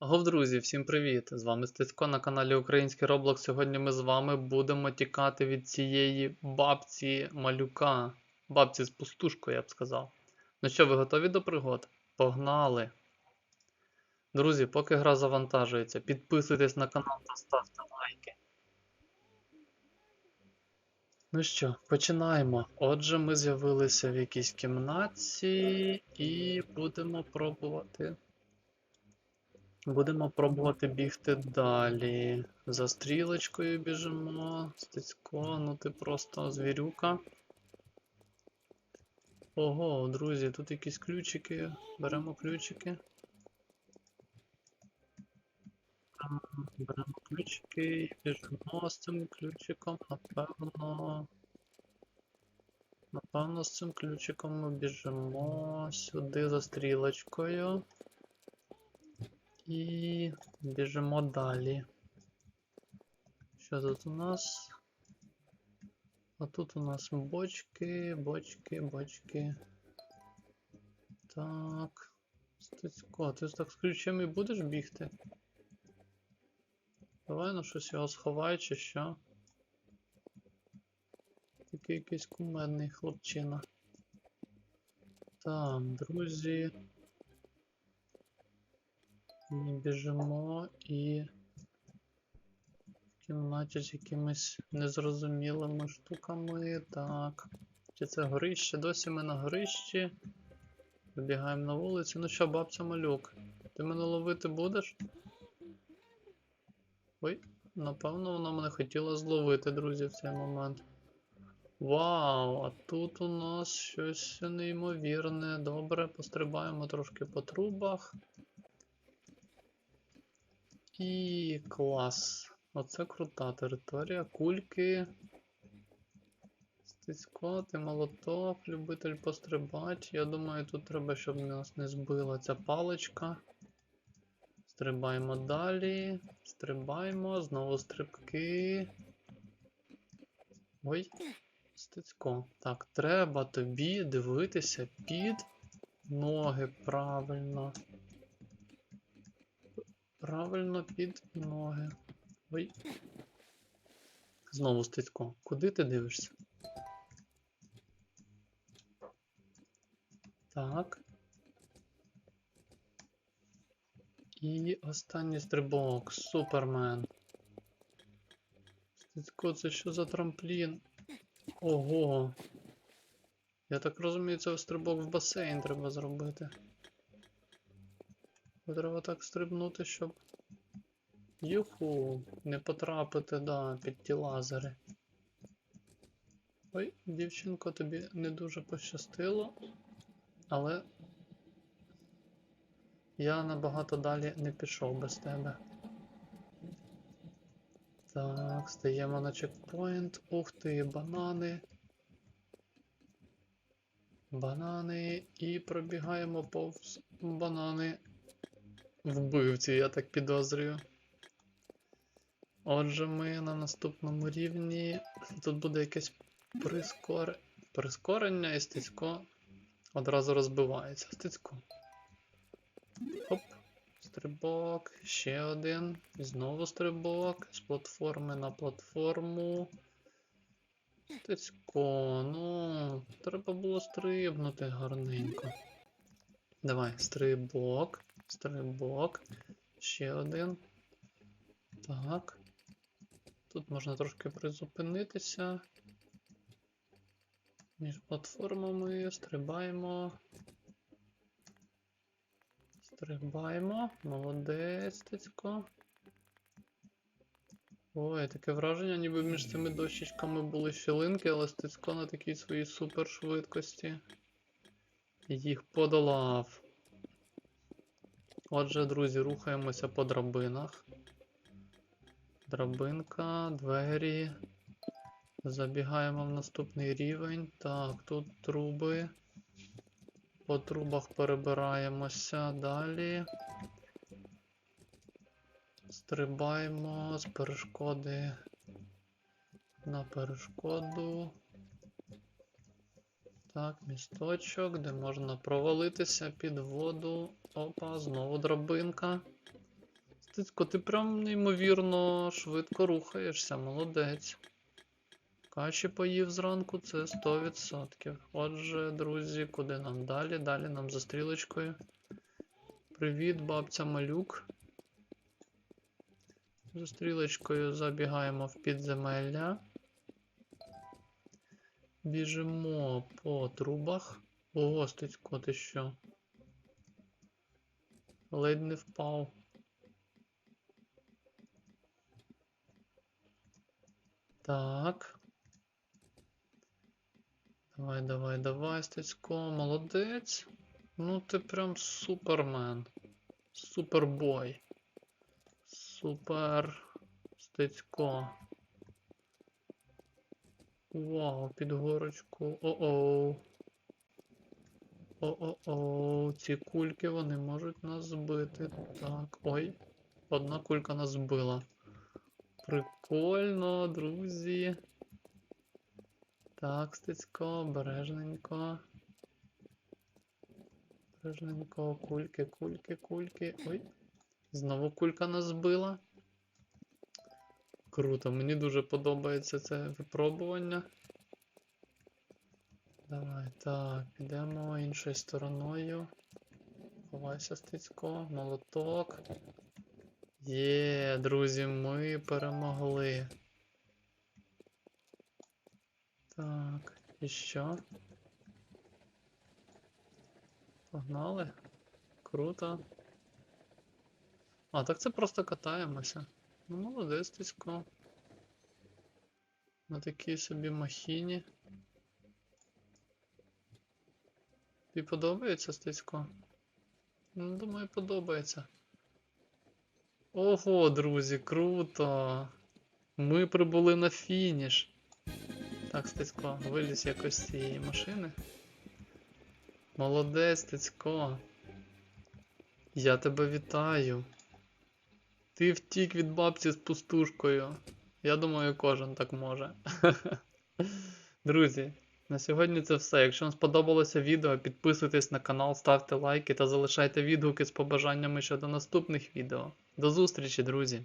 Гов, друзі, всім привіт! З вами Стецько на каналі Український Roblox. Сьогодні ми з вами будемо тікати від цієї бабці малюка. Бабці з пустушкою, я б сказав. Ну що, ви готові до пригод? Погнали! Друзі, поки гра завантажується, підписуйтесь на канал та ставте лайки. Ну що, починаємо. Отже, ми з'явилися в якійсь кімнаті і будемо пробувати. Будемо пробувати бігти далі. За стрілочкою біжимо. Стецько, ну ти просто звірюка. Ого, друзі, тут якісь ключики. Беремо ключики. Беремо, беремо ключики і біжимо з цим ключиком, напевно. Напевно, з цим ключиком ми біжимо сюди за стрілочкою. І біжимо далі. Що тут у нас? А тут у нас бочки, бочки, бочки. Так. Стецько, ти так з ключами будеш бігти? Давай ну щось його сховай чи що. Такий якийсь кумедний хлопчина. Так, друзі. Біжимо і в кімнаті з якимись незрозумілими штуками. Так. Чи це горище? Досі ми на горищі. Вибігаємо на вулицю. Ну що, бабця малюк, ти мене ловити будеш? Ой, напевно, вона мене хотіла зловити, друзі, в цей момент. Вау, а тут у нас щось неймовірне. Добре, пострибаємо трошки по трубах. І клас. Оце крута територія. Кульки. Стицько, ти молоток, любитель пострибати. Я думаю, тут треба, щоб нас не збила ця паличка. Стрибаємо далі. Стрибаємо, знову стрибки. Ой, стицько. Так, треба тобі дивитися під ноги правильно. Правильно під ноги. Ой. Знову стицько. Куди ти дивишся? Так. І останній стрибок. Супермен. Стицько, це що за трамплін? Ого. Я так розумію, це стрибок в басейн треба зробити. Треба так стрибнути, щоб. Юху, не потрапити, да, під ті лазери. Ой, дівчинко, тобі не дуже пощастило, але я набагато далі не пішов без тебе. Так, стаємо на чекпоінт. Ух ти, банани. Банани і пробігаємо повз банани. Вбивці, я так підозрюю. Отже, ми на наступному рівні. Тут буде якесь прискор... прискорення і стицько одразу розбивається. Стицько. Оп. Стрибок, ще один. І знову стрибок. З платформи на платформу. Стицько, ну, треба було стрибнути гарненько. Давай, стрибок. Стрибок. Ще один. Так. Тут можна трошки призупинитися. Між платформами стрибаємо. Стрибаємо. Молодець, Тицько. Ой, таке враження, ніби між цими дощечками були щілинки, але Стецько на такій своїй супершвидкості їх подолав. Отже, друзі, рухаємося по драбинах. Драбинка, двері. Забігаємо в наступний рівень. Так, тут труби. По трубах перебираємося далі. Стрибаємо з перешкоди на перешкоду. Так, місточок, де можна провалитися під воду. Опа, знову драбинка. Стецько, ти прям неймовірно швидко рухаєшся, молодець. Каші поїв зранку, це 100%. Отже, друзі, куди нам далі? Далі нам за стрілочкою. Привіт, бабця малюк. За стрілочкою забігаємо в підземелля. Біжимо по трубах. Ого, Стецько, ти що? Ледь не впав. Так. Давай, давай, давай, Стецько, молодець. Ну ти прям супермен. Супербой. Супер. Стецько. Вау, під горочку. О-оу. О-о-о, ці кульки вони можуть нас збити. Так, ой. Одна кулька нас збила. Прикольно, друзі. Так, Стецько, обережненько. Обережненько, кульки, кульки, кульки. Ой. Знову кулька нас збила. Круто, мені дуже подобається це випробування. Давай, так, підемо іншою стороною. Ховайся, Стецько, молоток. Є, друзі, ми перемогли. Так, і що? Погнали? Круто. А, так це просто катаємося. Ну, молодець, Тисько. На такій собі махіні. Тобі подобається, Стецько? Ну, думаю, подобається. Ого, друзі, круто! Ми прибули на фініш. Так, Стецько, виліз якось з цієї машини. Молодець, Стецько. Я тебе вітаю. Ти втік від бабці з пустушкою. Я думаю, кожен так може. Друзі, на сьогодні це все. Якщо вам сподобалося відео, підписуйтесь на канал, ставте лайки та залишайте відгуки з побажаннями щодо наступних відео. До зустрічі, друзі!